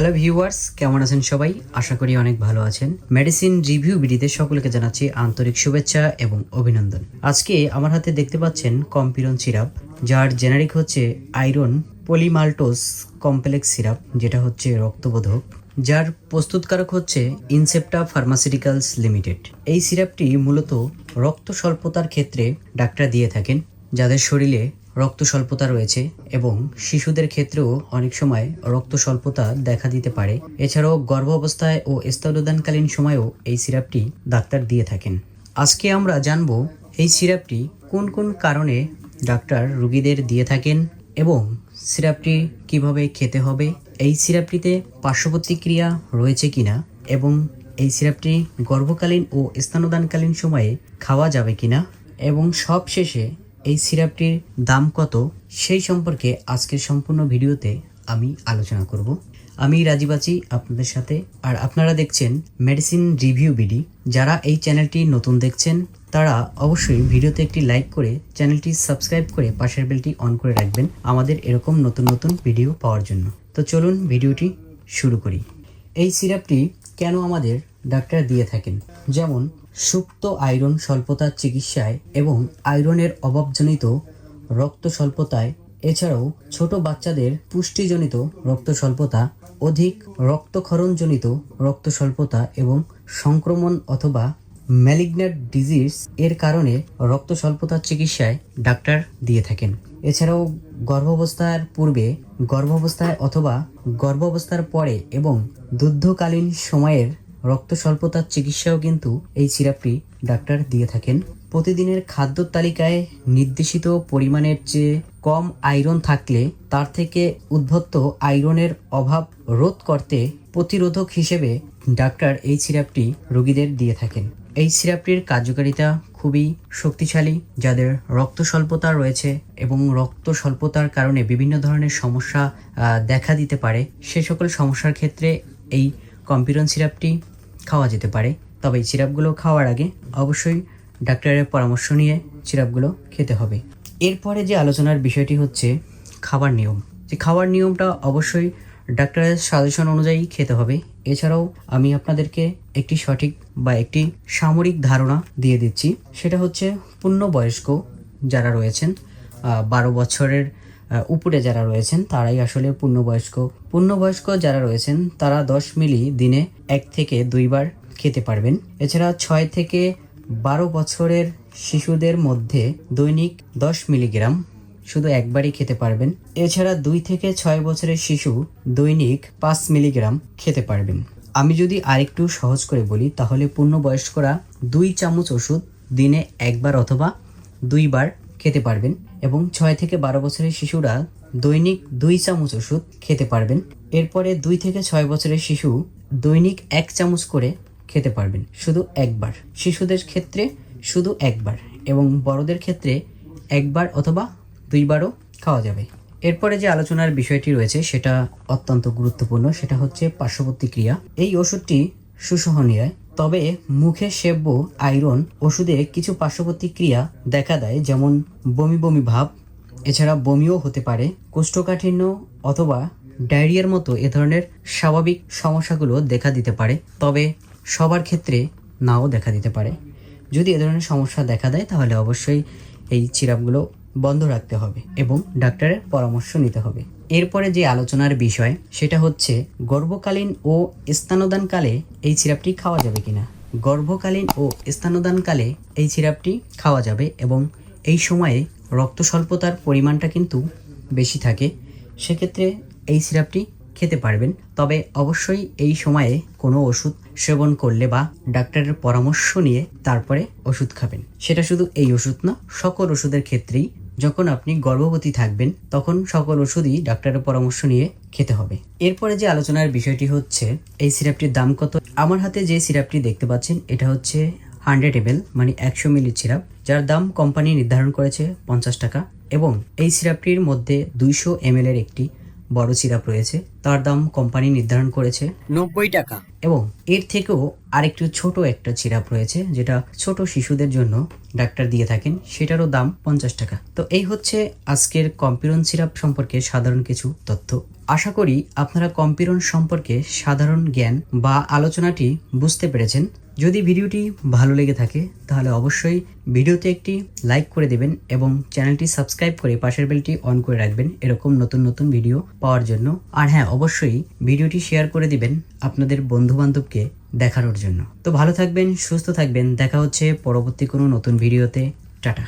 Hello viewers কেমন আছেন সবাই? আশা করি অনেক ভালো আছেন। মেডিসিন রিভিউ ভিডিওতে সকলকে জানাচ্ছি আন্তরিক শুভেচ্ছা এবং অভিনন্দন। আজকে আমার হাতে দেখতে পাচ্ছেন কম্পিরন সিরাপ, যার জেনারিক হচ্ছে আয়রন পলিমাল্টোস কমপ্লেক্স সিরাপ যেটা হচ্ছে রক্তবোধক, যার প্রস্তুতকারক হচ্ছে ইনসেপ্টা ফার্মাসিউটিক্যালস লিমিটেড এই সিরাপটি মূলত রক্ত স্বল্পতার ক্ষেত্রে ডাক্তার দিয়ে থাকেন, যাদের শরীরে রক্ত স্বল্পতা রয়েছে এবং শিশুদের ক্ষেত্রেও অনেক সময় রক্ত স্বল্পতা দেখা দিতে পারে। এছাড়াও গর্ভ অবস্থায় ও স্তন্যদানকালীন সময়েও এই সিরাপটি ডাক্তার দিয়ে থাকেন। আজকে আমরা জানব এই সিরাপটি কোন কোন কারণে ডাক্তার রুগীদের দিয়ে থাকেন এবং সিরাপটি কীভাবে খেতে হবে, এই সিরাপটিতে পার্শ্বপ্রতিক্রিয়া রয়েছে কিনা এবং এই সিরাপটি গর্ভকালীন ও স্তন্যদানকালীন সময়ে খাওয়া যাবে কিনা এবং সব শেষে এই সিরাপটির দাম কত সেই সম্পর্কে আজকের সম্পূর্ণ ভিডিওতে আমি আলোচনা করব। আমি রাজীব আছি আপনাদের সাথে আর আপনারা দেখছেন মেডিসিন রিভিউ বিডি যারা এই চ্যানেলটি নতুন দেখছেন, তারা অবশ্যই ভিডিওতে একটি লাইক করে চ্যানেলটি সাবস্ক্রাইব করে পাশের বেলটি অন করে রাখবেন আমাদের এরকম নতুন নতুন ভিডিও পাওয়ার জন্য। তো চলুন ভিডিওটি শুরু করি। এই সিরাপটি কেন আমাদের ডাক্তার দিয়ে থাকেন? যেমন সুপ্ত আয়রন স্বল্পতার চিকিৎসায় এবং আয়রনের অভাবজনিত রক্ত স্বল্পতায়, এছাড়াও ছোট বাচ্চাদের পুষ্টিজনিত রক্ত স্বল্পতা, অধিক রক্তক্ষরণজনিত রক্ত স্বল্পতা এবং সংক্রমণ অথবা ম্যালিগন্যান্ট ডিজিজ এর কারণে রক্ত স্বল্পতার চিকিৎসায় ডাক্তার দিয়ে থাকেন। এছাড়াও গর্ভাবস্থার পূর্বে, গর্ভাবস্থায় অথবা গর্ভাবস্থার পরে এবং দুগ্ধকালীন সময়ের রক্ত স্বল্পতার চিকিৎসাও কিন্তু এই সিরাপটি ডাক্তার দিয়ে থাকেন। প্রতিদিনের খাদ্য তালিকায় নির্দেশিত পরিমাণের চেয়ে কম আয়রন থাকলে তার থেকে উদ্ভূত আয়রনের অভাব রোধ করতে প্রতিরোধক হিসেবে ডাক্তার এই সিরাপটি রোগীদের দিয়ে থাকেন। এই সিরাপটির কার্যকারিতা খুবই শক্তিশালী, যাদের রক্ত স্বল্পতা রয়েছে এবং রক্ত স্বল্পতার কারণে বিভিন্ন ধরনের সমস্যা দেখা দিতে পারে। সে সকল সমস্যার ক্ষেত্রে এই কম্পিরন সিরাপটি খাওয়া যেতে পারে। তবে এই সিরাপগুলো খাওয়ার আগে অবশ্যই ডাক্তারের পরামর্শ নিয়ে সিরাপগুলো খেতে হবে। এরপরে যে আলোচনার বিষয়টি হচ্ছে খাবার নিয়ম। যে খাওয়ার নিয়মটা অবশ্যই ডাক্তারের সাজেশন অনুযায়ী খেতে হবে। এছাড়াও আমি আপনাদেরকে একটি সঠিক বা একটি সামরিক ধারণা দিয়ে দিচ্ছি। সেটা হচ্ছে পূর্ণবয়স্ক যারা রয়েছেন বারো বছরের উপরে যারা রয়েছেন, তারাই আসলে পূর্ণবয়স্ক। পূর্ণবয়স্ক যারা রয়েছেন, তারা দশ মিলি দিনে এক থেকে দুইবার খেতে পারবেন। এছাড়া ছয় থেকে বারো বছরের শিশুদের মধ্যে দৈনিক দশ মিলিগ্রাম শুধু একবারই খেতে পারবেন। এছাড়া দুই থেকে ছয় বছরের শিশু দৈনিক পাঁচ মিলিগ্রাম খেতে পারবেন। আমি যদি আরেকটু সহজ করে বলি, তাহলে পূর্ণবয়স্করা দুই চামচ ওষুধ দিনে একবার অথবা দুইবার খেতে পারবেন এবং ছয় থেকে বারো বছরের শিশুরা দৈনিক দুই চামচ ওষুধ খেতে পারবেন। এরপরে দুই থেকে ছয় বছরের শিশু দৈনিক এক চামচ করে খেতে পারবেন, শুধু একবার। শিশুদের ক্ষেত্রে শুধু একবার এবং বড়দের ক্ষেত্রে একবার অথবা দুইবারও খাওয়া যাবে। এরপরে যে আলোচনার বিষয়টি রয়েছে, সেটা অত্যন্ত গুরুত্বপূর্ণ, সেটা হচ্ছে পার্শ্ববর্তী ক্রিয়া এই ওষুধটি সুসহনীয় তবে মুখে সেব্য আয়রন ওষুধে কিছু পার্শ্বপ্রতিক্রিয়া দেখা দেয়, যেমন বমি বমি ভাব। এছাড়া বমিও হতে পারে। কোষ্ঠকাঠিন্য অথবা ডায়রিয়ার মতো এ ধরনের স্বাভাবিক সমস্যাগুলো দেখা দিতে পারে, তবে সবার ক্ষেত্রে নাও দেখা দিতে পারে। যদি এ ধরনের সমস্যা দেখা দেয়, তাহলে অবশ্যই এই সিরাপগুলো বন্ধ রাখতে হবে এবং ডাক্তারের পরামর্শ নিতে হবে। এরপরে যে আলোচনার বিষয়, সেটা হচ্ছে, গর্ভকালীন ও স্থানদানকালে এই সিরাপটি খাওয়া যাবে কিনা? গর্ভকালীন ও স্তন্যদানকালে এই সিরাপটি খাওয়া যাবে এবং এই সময়ে রক্ত স্বল্পতার পরিমাণটা কিন্তু বেশি থাকে। সেক্ষেত্রে এই সিরাপটি খেতে পারবেন। তবে অবশ্যই এই সময়ে কোনো ওষুধ সেবন করলে বা ডাক্তারের পরামর্শ নিয়ে তারপরে ওষুধ খাবেন। সেটা শুধু এই ওষুধ না, সকল ওষুধের ক্ষেত্রেই যখন আপনি গর্ভবতী থাকবেন, তখন সকল ওষুধই ডাক্তারের পরামর্শ নিয়ে খেতে হবে। এরপরে যে আলোচনার বিষয়টি হচ্ছে, এই সিরাপটির দাম কত? আমার হাতে যে সিরাপটি দেখতে পাচ্ছেন, এটা হচ্ছে হান্ড্রেড এবেল মানে একশো মিলি সিরাপ, যার দাম কোম্পানি নির্ধারণ করেছে পঞ্চাশ টাকা। এবং এই সিরাপটির মধ্যে দুইশো এম এর একটি বড় সিরাপ রয়েছে তার দাম কোম্পানি নির্ধারণ করেছে। নব্বই টাকা। এবং এর থেকেও আরেকটু ছোট একটা সিরাপ রয়েছে যেটা ছোট শিশুদের জন্য ডাক্তার দিয়ে থাকেন সেটারও দাম পঞ্চাশ টাকা। তো এই হচ্ছে আজকের কম্পিরন সিরাপ সম্পর্কে সাধারণ কিছু তথ্য। আশা করি আপনারা কম্পিরন সম্পর্কে সাধারণ জ্ঞান বা আলোচনাটি বুঝতে পেরেছেন। যদি ভিডিওটি ভালো লেগে থাকে তাহলে অবশ্যই ভিডিওতে একটি লাইক করে দেবেন এবং চ্যানেলটি সাবস্ক্রাইব করে পাশের বেলটি অন করে রাখবেন এরকম নতুন নতুন ভিডিও পাওয়ার জন্য। আর হ্যাঁ অবশ্যই ভিডিওটি শেয়ার করে দিবেন আপনাদের বন্ধুবান্ধবকে দেখানোর জন্য। তো ভালো থাকবেন, সুস্থ থাকবেন। দেখা হচ্ছে পরবর্তী কোনো নতুন ভিডিওতে। টাটা।